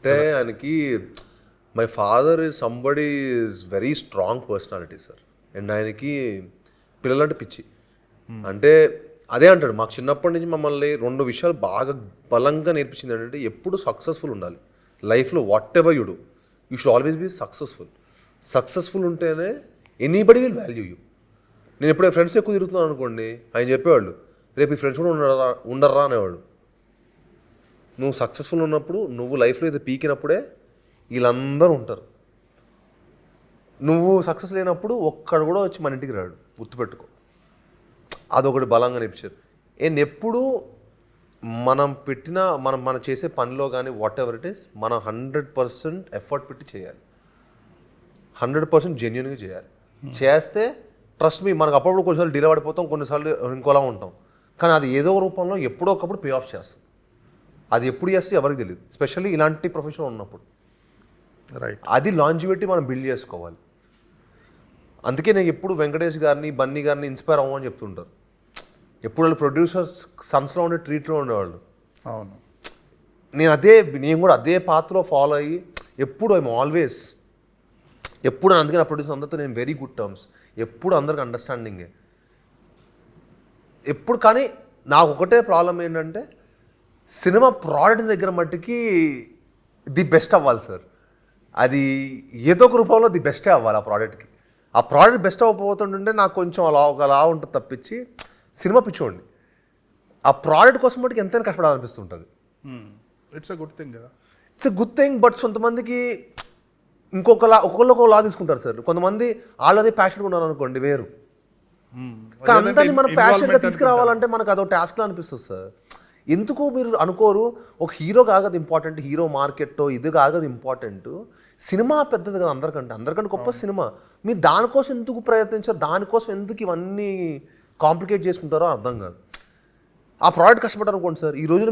అంటే ఆయనకి my father is somebody is very strong personality sir and ఆయనకి పిల్లలంటే పిచ్చి. అంటే అదే అంటాడు మాకు చిన్నప్పటి నుంచి మమ్మల్ని రెండు విషయాలు బాగా బలంగా నేర్పించింది ఏంటంటే ఎప్పుడు సక్సెస్ఫుల్ ఉండాలి. లైఫ్లో whatever you do you should always be successful successful ఉంటేనే ఎనీబడి విల్ వాల్యూ యూ నేను ఎప్పుడే ఫ్రెండ్స్ ఎక్కువ తిరుగుతున్నాను అనుకోండి ఆయన చెప్పేవాళ్ళు రేపు ఈ ఫ్రెండ్స్ కూడా ఉండరా ఉండర్రా అనేవాడు నువ్వు సక్సెస్ఫుల్ ఉన్నప్పుడు నువ్వు లైఫ్లో ఇది పీకినప్పుడే వీళ్ళందరూ ఉంటారు. నువ్వు సక్సెస్ లేనప్పుడు ఒక్కడు కూడా వచ్చి మన ఇంటికి రాడు. గుర్తుపెట్టుకో. అదొకటి బలంగా నేర్పించారు నేను ఎప్పుడు మనం పెట్టిన మనం మనం చేసే పనిలో కానీ వాట్ ఎవర్ ఇట్ ఈస్ మనం హండ్రెడ్ పర్సెంట్ ఎఫర్ట్ పెట్టి చేయాలి. హండ్రెడ్ పర్సెంట్ జెన్యున్గా చేయాలి. చేస్తే ట్రస్ట్ మీ మనకు అప్పుడప్పుడు కొన్నిసార్లు డిలే పడిపోతాం కొన్నిసార్లు ఇంకోలా ఉంటాం. కానీ అది ఏదో రూపంలో ఎప్పుడో ఒకప్పుడు పే ఆఫ్ చేస్తుంది అది ఎప్పుడు చేస్తే ఎవరికి తెలియదు స్పెషల్లీ ఇలాంటి ప్రొఫెషన్ ఉన్నప్పుడు. రైట్ అది లాంజివిటీ మనం బిల్డ్ చేసుకోవాలి. అందుకే నేను ఎప్పుడు వెంకటేష్ గారిని బన్నీ గారిని ఇన్స్పైర్ అవ్వమని చెప్తుంటారు. ఎప్పుడు వాళ్ళు ప్రొడ్యూసర్స్ సన్స్లో ఉండే ట్రీట్లో ఉండేవాళ్ళు అవును. నేను అదే నేను కూడా అదే పాత్రలో ఫాలో అయ్యి ఎప్పుడు ఐఎమ్ ఆల్వేస్ ఎప్పుడు అందుకే నా ప్రొడ్యూసర్ అందరితో నేను వెరీ గుడ్ టర్మ్స్ ఎప్పుడు అందరికి అండర్స్టాండింగే ఎప్పుడు కానీ నాకు ఒకటే ప్రాబ్లం ఏంటంటే సినిమా ప్రోడక్ట్ దగ్గర మట్టుకి ది బెస్ట్ అవ్వాలి సార్. అది ఏదో ఒక రూపంలో ది బెస్టే అవ్వాలి ఆ ప్రోడక్ట్కి ఆ ప్రోడక్ట్ బెస్ట్ అవ్వకపోతుంటే నాకు కొంచెం అలా ఒక అలా ఉంటుంది తప్పించి సినిమా పిచ్చోండి ఆ ప్రోడక్ట్ కోసం మటుకు ఎంతైనా కష్టపడాలనిపిస్తుంటుంది. ఇట్స్ అ గుడ్ థింగ్ కదా. It's a good thing but కొంతమందికి ఇంకొకలా ఒక్కొక్కరు ఒకలా తీసుకుంటారు సార్. కొంతమంది వాళ్ళదే ప్యాషన్ ఉన్నారు అనుకోండి వేరు. కానీ అందరినీ మనం ప్యాషన్గా తీసుకురావాలంటే మనకు అదో టాస్క్లా అనిపిస్తుంది సార్. ఎందుకు మీరు అనుకోరు? ఒక హీరో కాగదు ఇంపార్టెంట్ హీరో మార్కెట్ ఇది కాగదు ఇంపార్టెంట్. సినిమా పెద్దది కదా అందరికంటే. అందరికంటే గొప్ప సినిమా. మీరు దానికోసం ఎందుకు ప్రయత్నించారు? దానికోసం ఎందుకు ఇవన్నీ కాంప్లికేట్ చేసుకుంటారో అర్థం కాదు. ఆ ప్రోడక్ట్ కష్టపడ్డారు అనుకోండి సార్. ఈ రోజు